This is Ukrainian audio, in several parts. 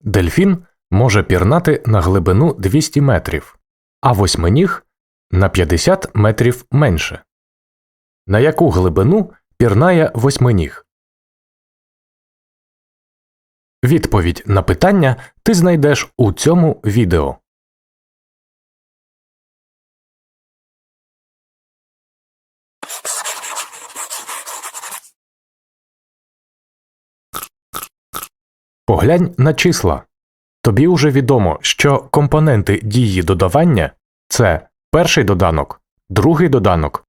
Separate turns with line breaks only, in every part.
Дельфін може пірнати на глибину 200 метрів, а восьминіг на 50 метрів менше. На яку глибину пірнає восьминіг? Відповідь на питання ти знайдеш у цьому відео. Поглянь на числа. Тобі уже відомо, що компоненти дії додавання це перший доданок, другий доданок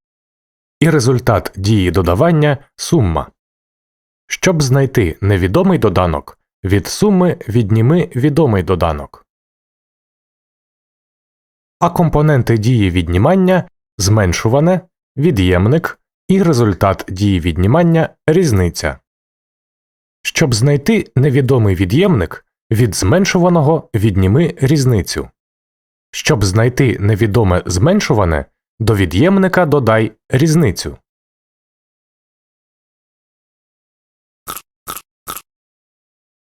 і результат дії додавання сума. Щоб знайти невідомий доданок, від суми відніми відомий доданок. А компоненти дії віднімання зменшуване, від'ємник і результат дії віднімання різниця. Щоб знайти невідомий від'ємник, від зменшуваного відніми різницю. Щоб знайти невідоме зменшуване, до від'ємника додай різницю.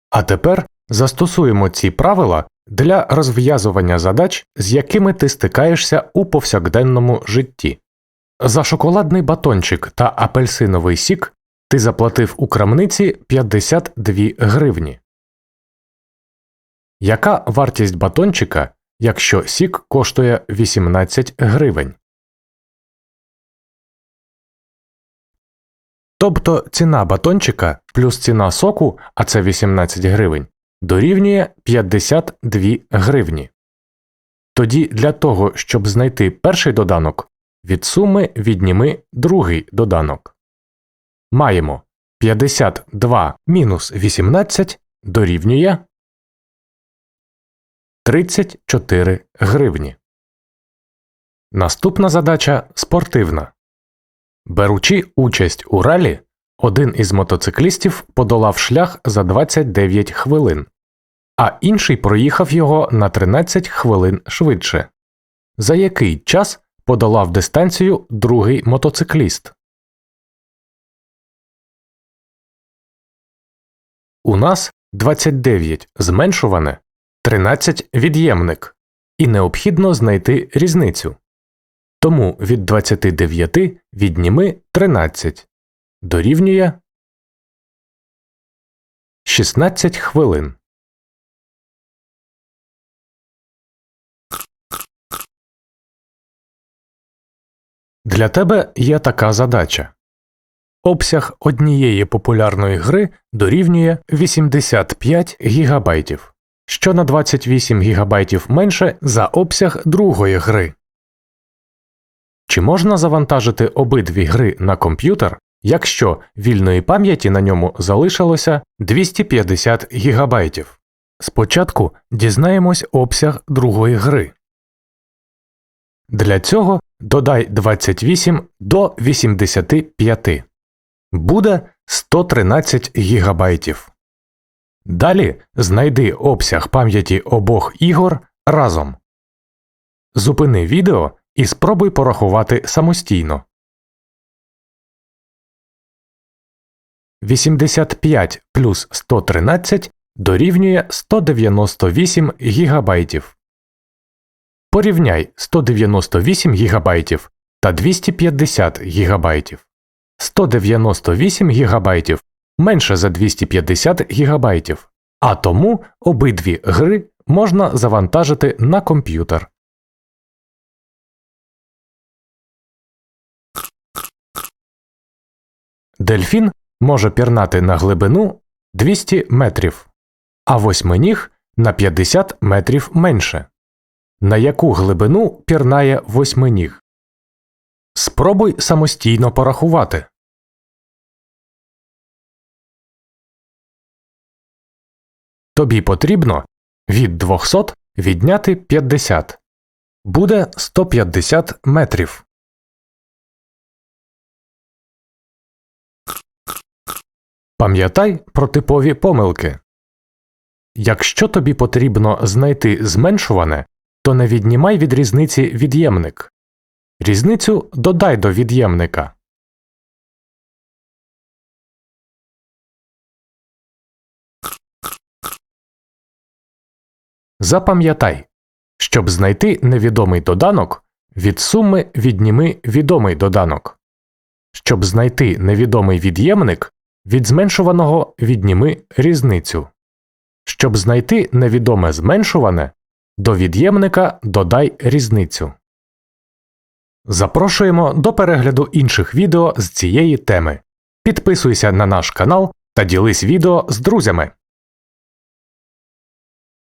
А тепер застосуємо ці правила для розв'язування задач, з якими ти стикаєшся у повсякденному житті. За шоколадний батончик та апельсиновий сік ти заплатив у крамниці 52 гривні. Яка вартість батончика, якщо сік коштує 18 гривень? Тобто ціна батончика плюс ціна соку, а це 18 гривень, дорівнює 52 гривні. Тоді для того, щоб знайти перший доданок, від суми відніми другий доданок. Маємо 52 мінус 18 дорівнює 34 гривні. Наступна задача спортивна. Беручи участь у ралі, один із мотоциклістів подолав шлях за 29 хвилин, а інший проїхав його на 13 хвилин швидше. За який час подолав дистанцію другий мотоцикліст? У нас 29 зменшуване, 13 від'ємник, і необхідно знайти різницю. Тому від 29 відніми 13 дорівнює 16 хвилин. Для тебе є така задача. Обсяг однієї популярної гри дорівнює 85 гігабайтів, що на 28 гігабайтів менше за обсяг другої гри. Чи можна завантажити обидві гри на комп'ютер, якщо вільної пам'яті на ньому залишилося 250 гігабайтів? Спочатку дізнаємось обсяг другої гри. Для цього додай 28 до 85. Буде 113 гігабайтів. Далі знайди обсяг пам'яті обох ігор разом. Зупини відео і спробуй порахувати самостійно. 85 плюс 113 дорівнює 198 гігабайтів. Порівняй 198 гігабайтів та 250 гігабайтів. 198 гігабайтів менше за 250 гігабайтів, а тому обидві гри можна завантажити на комп'ютер. Дельфін може пірнати на глибину 200 метрів, а восьминіг на 50 метрів менше. На яку глибину пірнає восьминіг? Спробуй самостійно порахувати. Тобі потрібно від 200 відняти 50. Буде 150 метрів. Пам'ятай про типові помилки. Якщо тобі потрібно знайти зменшуване, то не віднімай від різниці від'ємник. Різницю додай до від'ємника. Запам'ятай, щоб знайти невідомий доданок, від суми відніми відомий доданок. Щоб знайти невідомий від'ємник, від зменшуваного відніми різницю. Щоб знайти невідоме зменшуване, до від'ємника додай різницю. Запрошуємо до перегляду інших відео з цієї теми. Підписуйся на наш канал та ділись відео з друзями.